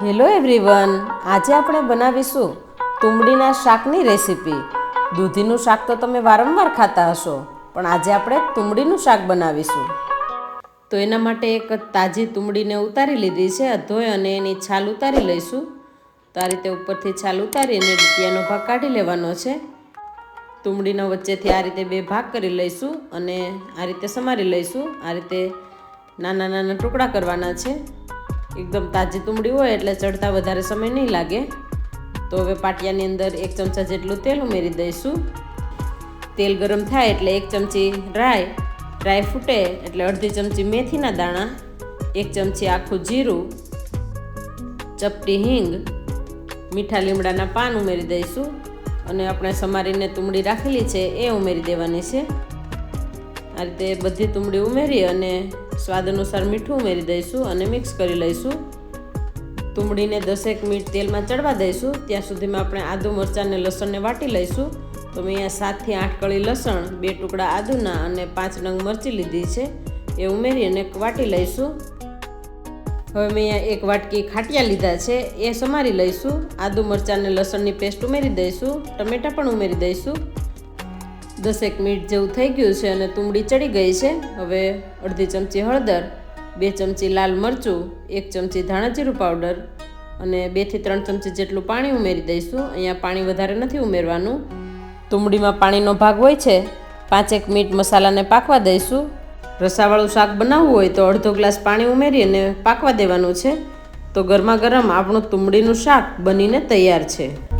Hello everyone આજે આપણે બનાવીશું તુંબડીના શાકની રેસીપી. દૂધીનું શાક તો તમે વારંવાર ખાતા હશો, પણ આજે આપણે તુંબડીનું શાક બનાવીશું. તો એના માટે એક તાજી તુંબડીને ઉતારી લીધી છે, અધોય અને એની છાલ ઉતારી લઈશું. તો આ રીતે ઉપરથી છાલ ઉતારીને ડીટીયાનો ભાગ કાઢી લેવાનો છે. તુંબડીના વચ્ચેથી આ રીતે બે ભાગ કરી લઈશું અને આ રીતે સમારી લઈશું. આ રીતે નાના નાના ટુકડા કરવાના છે. એકદમ તાજી તુંબડી હોય એટલે ચડતા વધારે સમય નહીં લાગે. તો હવે પાટિયાની અંદર એક ચમચા જેટલું તેલ ઉમેરી દઈશું. તેલ ગરમ થાય એટલે એક ચમચી ડ્રાય ડ્રાય ફૂટે એટલે અડધી ચમચી મેથીના દાણા, એક ચમચી આખું જીરું, ચપટી હિંગ, મીઠા લીમડાના પાન ઉમેરી દઈશું. અને આપણે સમારીને તુંબડી રાખેલી છે એ ઉમેરી દેવાની છે. આ રીતે બધી તુંબડી ઉમેરી અને સ્વાદ અનુસાર મીઠું ઉમેરી દઈશું અને મિક્સ કરી લઈશું. તુંબડીને દસેક મિનિટ તેલમાં ચડવા દઈશું. ત્યાં સુધીમાં આપણે આદુ મરચાં અને લસણને વાટી લઈશું. તો મેં અહીંયા સાતથી આઠ કળી લસણ, બે ટુકડા આદુના અને પાંચ નંગ મરચી લીધી છે. એ ઉમેરી અને વાટી લઈશું. હવે મેં અહીંયા એક વાટકી ખાટિયા લીધા છે. એ સમારી લઈશું. આદુ મરચાં અને લસણની પેસ્ટ ઉમેરી દઈશું. ટમેટાં પણ ઉમેરી દઈશું. દસેક મિનિટ જેવું થઈ ગયું છે અને તુંબડી ચડી ગઈ છે. હવે અડધી ચમચી હળદર, બે ચમચી લાલ મરચું, એક ચમચી ધાણા જીરું પાવડર અને બેથી ત્રણ ચમચી જેટલું પાણી ઉમેરી દઈશું. અહીંયા પાણી વધારે નથી ઉમેરવાનું. તુંબડીમાં પાણીનો ભાગ હોય છે. પાંચેક મિનિટ મસાલાને પાકવા દઈશું. રસાવાળું શાક બનાવવું હોય તો અડધો ગ્લાસ પાણી ઉમેરી અને પાકવા દેવાનું છે. તો ગરમા ગરમ આપણું તુંબડીનું શાક બનીને તૈયાર છે.